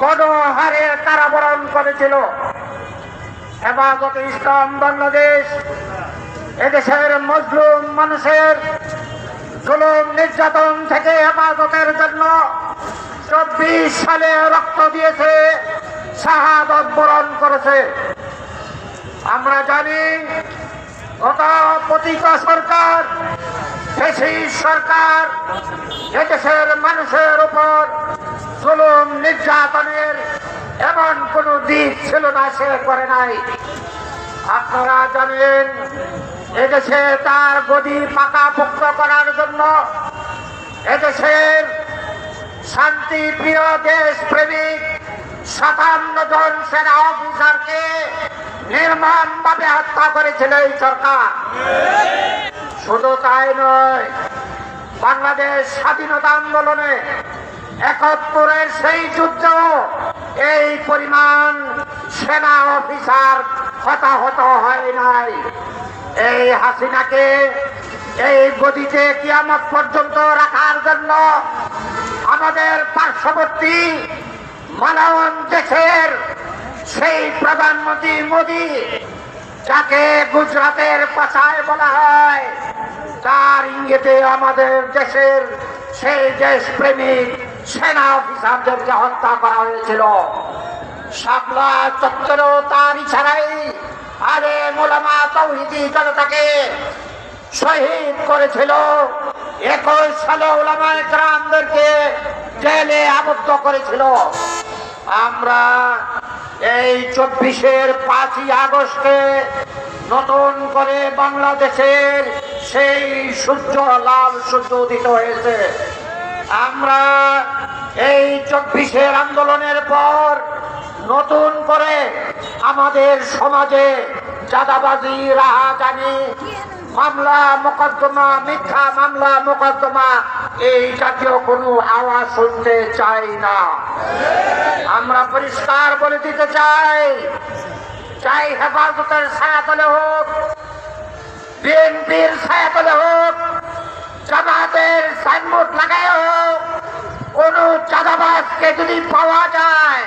গণহারে কারাবরণ করেছিল। ইসলাম বাংলাদেশ, এদেশের মজলুম মানুষের জুলুম নির্যাতন থেকে হেফাজতের জন্য চব্বিশ সালে রক্ত দিয়েছে, শাহাদত বরণ করেছে। আমরা জানি, গত পতিত সরকার সরকার, এদেশের মানুষের উপর জুলুম নির্যাতনের এমন কোনো দিক ছিল না, সে করে নাই। আপনারা জানেন, এদেশে তার গদি পাকা পাকাপোক্ত করার জন্য এদেশের শান্তি প্রিয় দেশ প্রেমিক সাতান্ন জন সেনা অফিসারকে নির্মম ভাবে হত্যা করেছিল এই সরকার। শুধু তাই নয়, বাংলাদেশ স্বাধীনতা আন্দোলনে একাত্তরের সেই যুদ্ধ এই পরিমাণ সেনা অফিসার হতাহত হয় নাই। এই হাসিনাকে এই গদিতে কিয়ামত পর্যন্ত রাখার জন্য আমাদের পার্শ্ববর্তী মালাওয়ান দেশের সেই প্রধানমন্ত্রী মোদী, যাকে গুজরাটের পাশায় বলা হয়, তার ইঙ্গিতে আমাদের দেশের সেই দেশপ্রেমিক সেনা অফিসারদেরকে হত্যা করা হয়েছিল। শাপলা চত্বরেও তার ইছাড়াই আরে মোলামা তৌহিদি জনতাকে শহীদ করেছিল। একুশ সালে ওলামায় গ্রামদেরকে জেলে আবদ্ধ করেছিল। আমরা এই চব্বিশের পাঁচই আগস্টে নতুন করে বাংলাদেশের সেই সূর্য, লাল সূর্য উদিত হয়েছে। আমরা এই চব্বিশের আন্দোলনের পর নতুন করে আমাদের সমাজে চাঁদাবাজি, রাহাজানি, মামলা, মোকদ্দমা, মিথ্যা মামলা, মোকদ্দমা, এই জাতীয় কোনো আওয়াজ শুনতে চাই না। আমরা পরিষ্কার বলে দিতে চাই চাই হেফাজতের ছায়াতলে হোক, বিএনপির ছায়াতলে হোক, জামাতের সাইনবোর্ড কোন চাঁদাবাজকে যদি পাওয়া যায়,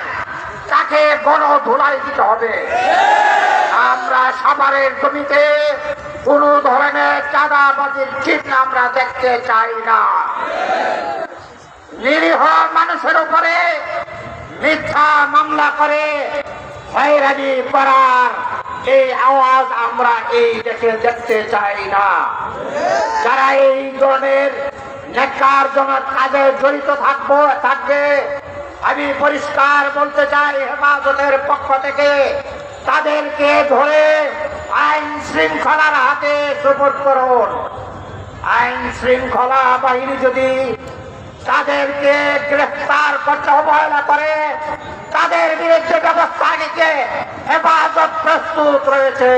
তাকে গণ ধুলাই দিতে হবে। আমরা সাভারের জমিতে কোন ধরনের চাঁদাবাজির চিহ্ন আমরা দেখতে চাই না। নিরীহ মানুষের উপরে মিথ্যা মামলা করে হয়রানি করার এই আওয়াজ আমরা এই দেশে দেখতে চাই না। যারা এই ধরনের নেকার জন্য কাজে জড়িত থাকব থাকবে আমি পরিষ্কার বলতে চাই হেফাজতের পক্ষ থেকে, তাদেরকে ধরে আইন শৃঙ্খলার হাতে সুপোর্ট করুন। আইন শৃঙ্খলা বাহিনী যদি তাদেরকে গ্রেফতার করতে অবহেলা করে, তাদের বিরুদ্ধে ব্যবস্থা নিতে হেফাজত প্রস্তুত রয়েছে।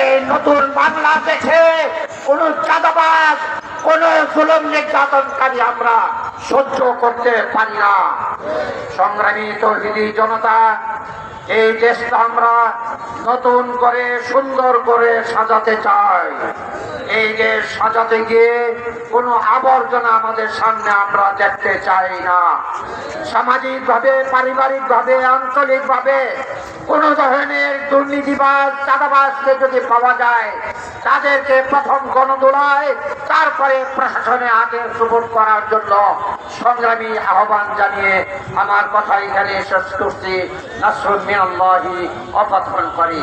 এই নতুন বাংলাদেশে কোন চাঁদাবাজ কোন জুলম নির্যাতনকারী আমরা সহ্য করতে পারি না। সংগ্রামী তহিদি জনতা, এই দেশটা আমরা নতুন করে সুন্দর করে সাজাতে চাই। এই দেশ সাজাতে গিয়ে কোনো আবর্জনা আমাদের সামনে আমরা দেখতে চাই না। সামাজিক ভাবে পারিবারিক ভাবে আঞ্চলিক ভাবে কোন ধরনের দুর্নীতিবাজ, চাঁদাবাজকে যদি পাওয়া যায়, তাদেরকে প্রথম গণদোলায়, তারপরে প্রশাসনে হাতে সুপোর্ট করার জন্য সংগ্রামী আহ্বান জানিয়ে আমার কথা এখানে শেষ করছি। নাসরুল মিনাল্লাহি অপথন করি।